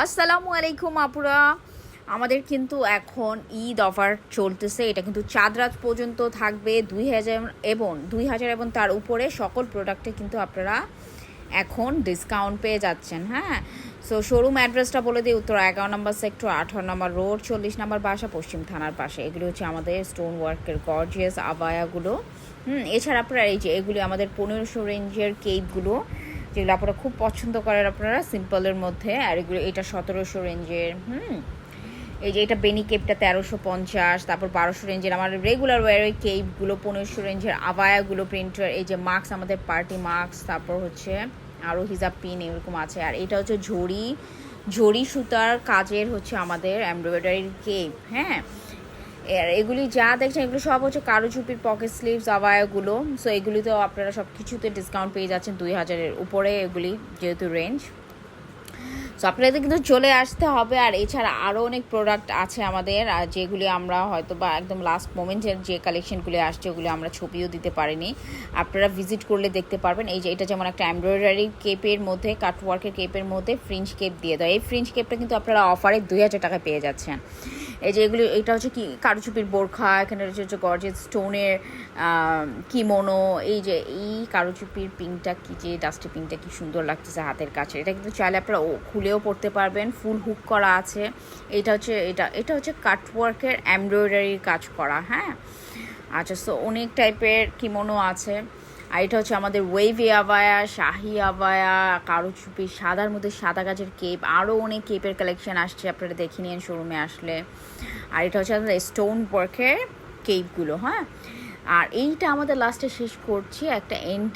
আসসালামু আলাইকুম আপুরা। আমাদের কিন্তু এখন ঈদ অফার চলতেছে। এটা কিন্তু চাঁদরাত পর্যন্ত থাকবে। দুই হাজার এবং দুই হাজার এবং তার উপরে সকল প্রোডাক্টে কিন্তু আপনারা এখন ডিসকাউন্ট পেয়ে যাচ্ছেন হ্যাঁ? সো শোরুম অ্যাড্রেসটা বলে দিই, উত্তর এগারো নম্বর সেক্টর আঠারো নম্বর রোড চল্লিশ নম্বর বাসা, পশ্চিম থানার পাশে। এগুলো হচ্ছে আমাদের স্টোন ওয়ার্কের গর্জিয়াস আবায়াগুলো। হুম, এছাড়া আপনারা এই যে এগুলি আমাদের পনেরোশো রেঞ্জের কেকগুলো যেগুলো আপনারা খুব পছন্দ করেন আপনারা, সিম্পলের মধ্যে, আর এগুলো, এটা সতেরোশো রেঞ্জের, হুম? এই যে এটা বেনি কেপটা তেরোশো পঞ্চাশ, তারপর বারোশো রেঞ্জের, আমার রেগুলার ওয়ার ওয়ারের কেপগুলো পনেরোশো রেঞ্জের আবায়াগুলো প্রিন্টার এই যে মাস্ক আমাদের পার্টি মাস্ক তারপর হচ্ছে আরও হিজাব পিন এরকম আছে। আর এটা হচ্ছে ঝড়ি ঝড়ি সুতার কাজের হচ্ছে আমাদের এমব্রয়ডারির কেপ হ্যাঁ? আর এগুলি যা দেখছেন, এগুলো সব হচ্ছে কারুচুপির পকেট স্লিভস আবায়াগুলো। সো এগুলিতেও আপনারা সব কিছুতে ডিসকাউন্ট পেয়ে যাচ্ছেন দুই হাজারের উপরে এগুলি, যেহেতু রেঞ্জ সো আপনাদের কিন্তু চলে আসতে হবে। আর এছাড়া আরও অনেক প্রোডাক্ট আছে আমাদের, আর যেগুলি আমরা হয়তো বা একদম লাস্ট মোমেন্টের যে কালেকশনগুলি আসছে, ওগুলি আমরা ছবিও দিতে পারিনি। আপনারা ভিজিট করলে দেখতে পারবেন। এই যে, এটা যেমন একটা এমব্রয়ডারি কেপের মধ্যে কাটওয়ার্কের কেপের মধ্যে ফ্রিঞ্জ কেপ দিয়ে দেয় এই ফ্রিঞ্জ কেপটা কিন্তু আপনারা অফারে দুই হাজার টাকায় পেয়ে যাচ্ছেন। এই যে এগুলি এটা হচ্ছে কি, কারুচুপির বোরখা, এখানে রয়েছে হচ্ছে গর্জেস স্টোনের কিমোনো এই যে এই কারুচুপির পিংটা কি যে ডাস্টি পিংটা কি সুন্দর লাগতেছে হাতের কাছে। এটা কিন্তু চাইলে আপনারা খুলেও পড়তে পারবেন ফুল হুক করা আছে। এটা হচ্ছে, এটা এটা হচ্ছে কাটওয়ার্কের এমব্রয়ডারির কাজ করা হ্যাঁ? আচ্ছা সো অনেক টাইপের কিমোনো আছে। আর এটা হচ্ছে আমাদের ওয়েভি আবায়া, শাহি আবায়া কারুচুপি সাদার মধ্যে সাদা গাছের কেপ আরও অনেক কেপের কালেকশন আসছে, আপনারা দেখে নিন শোরুমে আসলে। আর এটা হচ্ছে আমাদের স্টোন ওয়ার্কের কেপগুলো হ্যাঁ? আর এইটা আমাদের লাস্টে শেষ করছি, একটা এন্টি